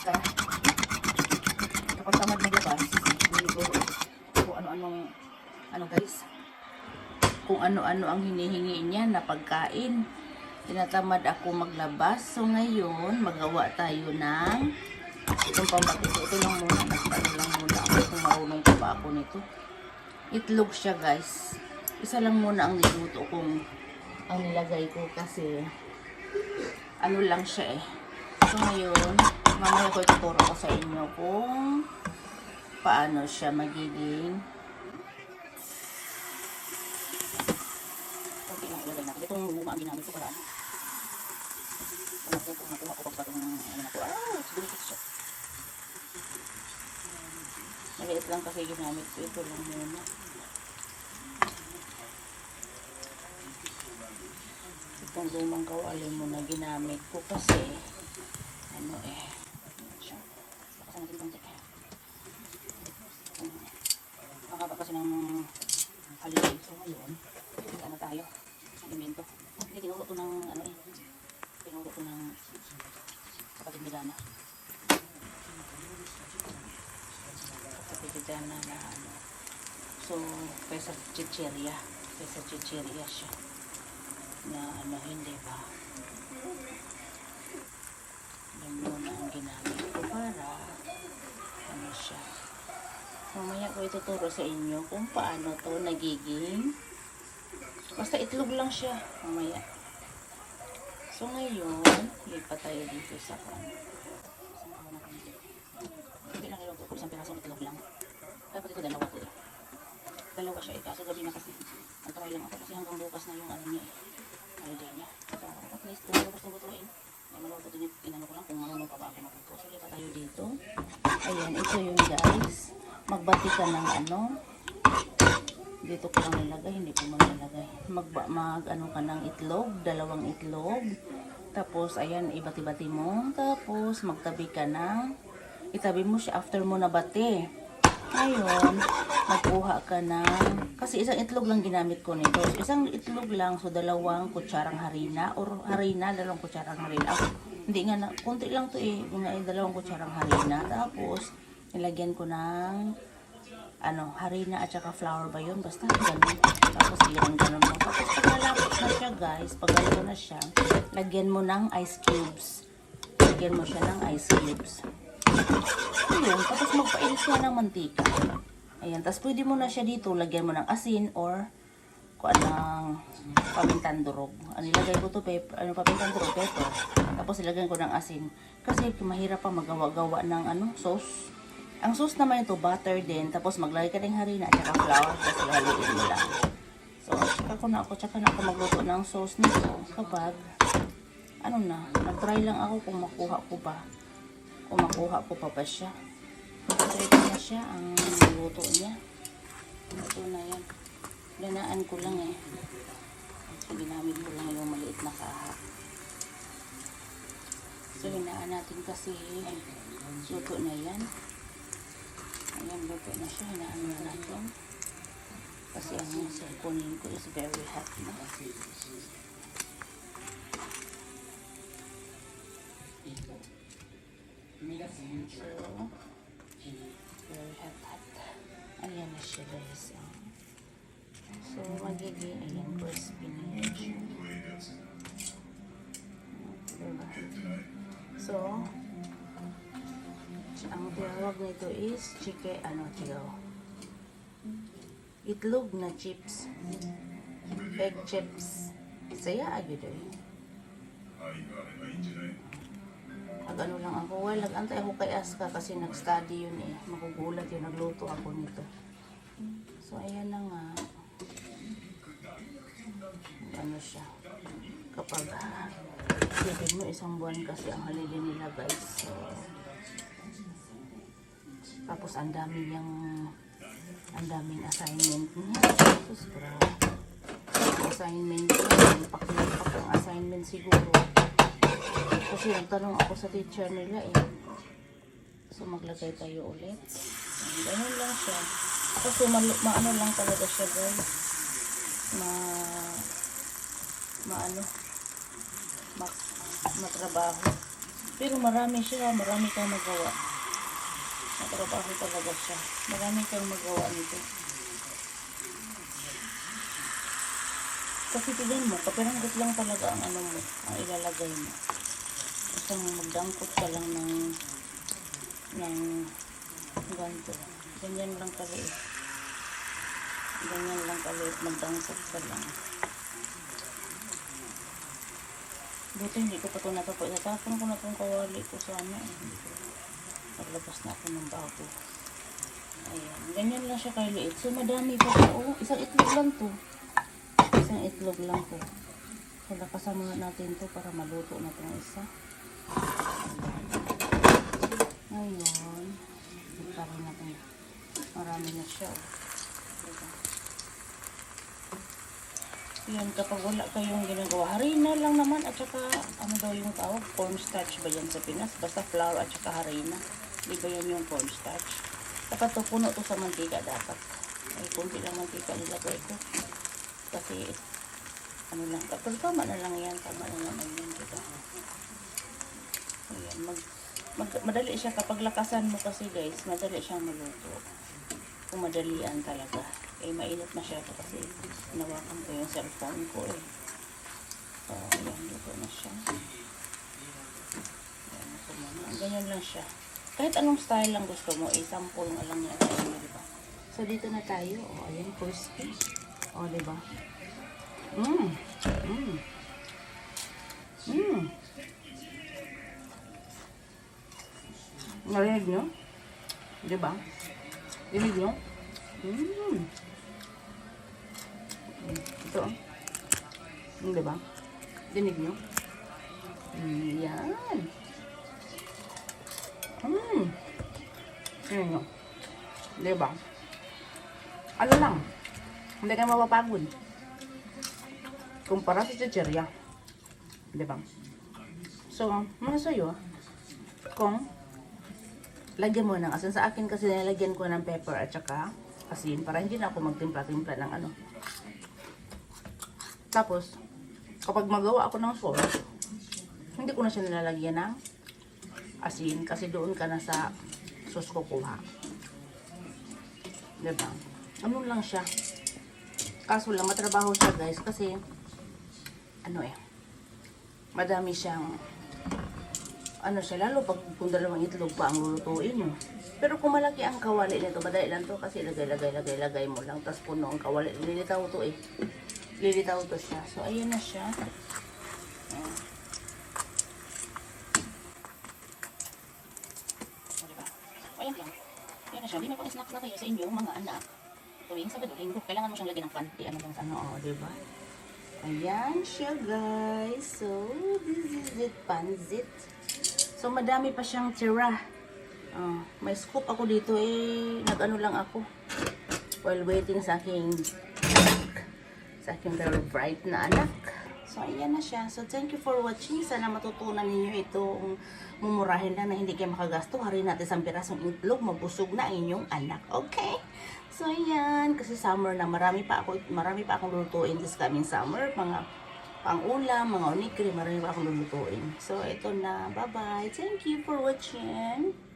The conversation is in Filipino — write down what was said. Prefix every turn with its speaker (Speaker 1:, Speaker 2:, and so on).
Speaker 1: Aska. Kapag tamad maglabas, hindi kung ano-anong, ano guys, kung ano-ano ang hinihingi niya na pagkain. Tinatamad ako maglabas. So ngayon, magawa tayo ng itong pambatis. Ito lang muna. Nagtano lang muna ako kung marunong pa ba ako nito. Itlog siya guys. Isa lang muna ang niluto kung ang nilagay ko kasi ano lang siya eh. So ngayon, mamaya ko ituturo ko sa inyo kung paano siya magiging Okay lang, ilagay natin. Itong luma ang para ano. Ano ko, nakuha ko pa itong ano na ko. Ah. Maliit lang kasi ginamit ko. Ito lang muna. Itong lumang kawali mo na ginamit ko kasi ano eh. Siya. Bakasan natin konti. Um, Makaba kasi ng holiday. So ngayon, ano tayo? Alimento. Hindi, tinuro ko ng ano eh. Tinuro ko ng kapatid ni Dana. Kapatid ni Dana na ano. So, pesa chicheria. Pesa chicheria siya. Na ano, hindi ba? Yan muna ang ginamit ko para ano siya. Mamaya ko ituturo sa inyo kung paano to nagiging Basta itlog lang siya. Mamaya. So ngayon, lipat tayo dito sa kan. Hindi lang ilog ko. Isang itlog lang. Dapat ito dalawa ko eh. Siya eh. Kaso gabi na kasi. Nagtry lang ako kasi hanggang bukas na yung ano niya eh. Holiday niya. So at least kung bukas na lutuin. Ay maluto din yung inano ko lang kung marunong pa ba ako magluto. So lipat tayo dito. Ayan, ito yung guys. Magbati ka ng ano dito ko lang nilagay, hindi ko man nilagay. Mag, mag ano ka ng itlog, dalawang itlog. Tapos, ayan, ibati-bati mo. Tapos, magtabi ka ng, itabi mo siya after mo nabati. Ngayon, magkuha ka ng, kasi isang itlog lang ginamit ko nito. So, isang itlog lang, so dalawang kutsarang harina, or harina, dalawang kutsarang harina. Ako, hindi nga na, konti lang to eh, mga dalawang kutsarang harina. Tapos, nilagyan ko ng ano, harina at saka flour ba yun? Basta ganun. Tapos iyan ganun mo. Tapos pag nalapot na siya guys, pag ganito na siya, lagyan mo ng ice cubes. Lagyan mo siya ng ice cubes. Ayun, tapos magpailis ka ng mantika. Ayan, tapos pwede mo na siya dito, lagyan mo ng asin or kung anong pamintan durog. Ano ilagay ko to, pepper, ano pamintan durog, pepper. Tapos ilagyan ko ng asin. Kasi mahirap pa magawa-gawa ng ano, sauce. Ang sauce naman ito, butter din. Tapos maglagay ka ng harina at saka flour. Tapos haluin mo lang. So, tsaka ko na ako, tsaka na ako magluto ng sauce nito. Kapag, ano na, nag-try lang ako kung makuha ko ba. Kung makuha ko pa ba siya. So, ito na siya, ang luto niya. Ito na yan. Danaan ko lang eh. So, ginamit ko lang yung maliit na kaha. So, hinaan natin kasi luto na yan. Ayan, luto na siya. Hinaan na natin. Kasi ang cellphone ko is very hot na. So, very hot, hot. Ayan na siya guys. So, magiging, ayan, crispy na. Diba? So, ang tawag nito is chicken, ano, tiyo. Itlog na chips. Egg chips. Saya agad eh. Nag ano lang ako, well, nag-antay ako kay Aska kasi nag-study yun eh. Magugulat yun, nagluto ako nito. So, ayan na nga. Ano siya. Kapag isipin mo isang buwan kasi ang holiday nila guys. So, tapos ang dami niyang ang daming assignment niya. Sus, grabe. Assignment niya. Pakilapak ang assignment siguro. Kasi nagtanong ako sa teacher nila eh. So maglagay tayo ulit. Ganun lang siya. Kasi maano lang talaga siya guys. Ma maano ma matrabaho. Pero marami siya, marami kang magawa. Natrabaho talaga siya. Marami kang magawa nito. Kasi tignan mo, kapiranggot lang talaga ang ano mo, ang ilalagay mo. Isang magdangkot ka lang ng ng ganito. Ganyan lang kaliit. Ganyan lang kaliit, magdangkot ka lang. Buti hindi ko pa ito natapo. Itatapon ko na itong kawali ko sana. eh. Naglabas na ako ng bago. Ayan. Ganyan lang siya kaliit. So, madami pa siya. Oh, isang itlog lang to. Isang itlog lang to. So, lakasan muna natin to para maluto na itong isa. Ngayon, ito rin natin. Marami na siya. Oh. Yan, kapag wala kayong ginagawa, harina lang naman at saka, ano daw yung tawag, cornstarch ba yan sa Pinas? Basta flour at saka harina. Di ba yan yung cornstarch? Dapat to, puno to sa mantika dapat. Ay, kunti lang mantika nilagay ko. Kasi, ano lang, pero tama na lang yan, tama na naman yan, diba? Ayan, mag, mag, madali siya kapag lakasan mo kasi guys, madali siyang maluto. Kung madalian talaga. Eh, mainit masyado kasi nawakan ko yung cellphone ko eh. So, ayan, luto na siya. Ayan, muna. Ganyan lang siya. Kahit anong style lang gusto mo, eh, sample nga lang yan. Ayan, di ba? So, dito na tayo. O, ayan, crispy. O, di ba? Mmm. Mmm. Mmm. Narinig nyo? Di ba? Dinig nyo? Mmm. Ito. Mm, di ba? Dinig nyo? Yan. Mmm. Dinig nyo? Di ba? Ano lang? Hindi kayo mapapagod. Kumpara sa chicherya. Di ba? So, mga sa'yo, kung lagyan mo ng asin. Sa akin kasi nilagyan ko ng pepper at saka asin para hindi na ako magtimpla-timpla ng ano. Tapos, kapag magawa ako ng sauce, hindi ko na siya nilalagyan ng asin kasi doon ka na sa sauce kukuha. Diba? Ano lang siya. Kaso lang, matrabaho siya guys kasi ano eh, madami siyang ano siya, lalo pag kung dalawang itlog pa ang lulutuin mo. Pero kung malaki ang kawali nito, madali lang to kasi lagay, lagay, lagay, lagay mo lang. Tapos puno ang kawali. Lilitaw to eh. Lilitaw to siya. So, ayan na siya. Ayan. O, diba? O, ayan lang. Ayan na siya. Di may pang-snack na kayo sa inyong mga anak. Tuwing Sabado, Linggo, kailangan mo siyang lagyan ng panty. Ano bang ano, o, diba? Ayan siya, guys. So, this is it, panzit. So, madami pa siyang tira. Ah, may scoop ako dito eh. Nag-ano lang ako. While waiting sa aking sa aking very bright na anak. So, ayan na siya. So, thank you for watching. Sana matutunan ninyo itong mumurahin lang na hindi kayo makagasto. Hari natin sa pirasong itlog. Mabusog na inyong anak. Okay? So, ayan. Kasi summer na. Marami pa ako, marami pa akong lulutuin this coming summer. Mga pang-ulam, mga onikri. Marami pa akong lulutuin. So, ito na. Bye-bye. Thank you for watching.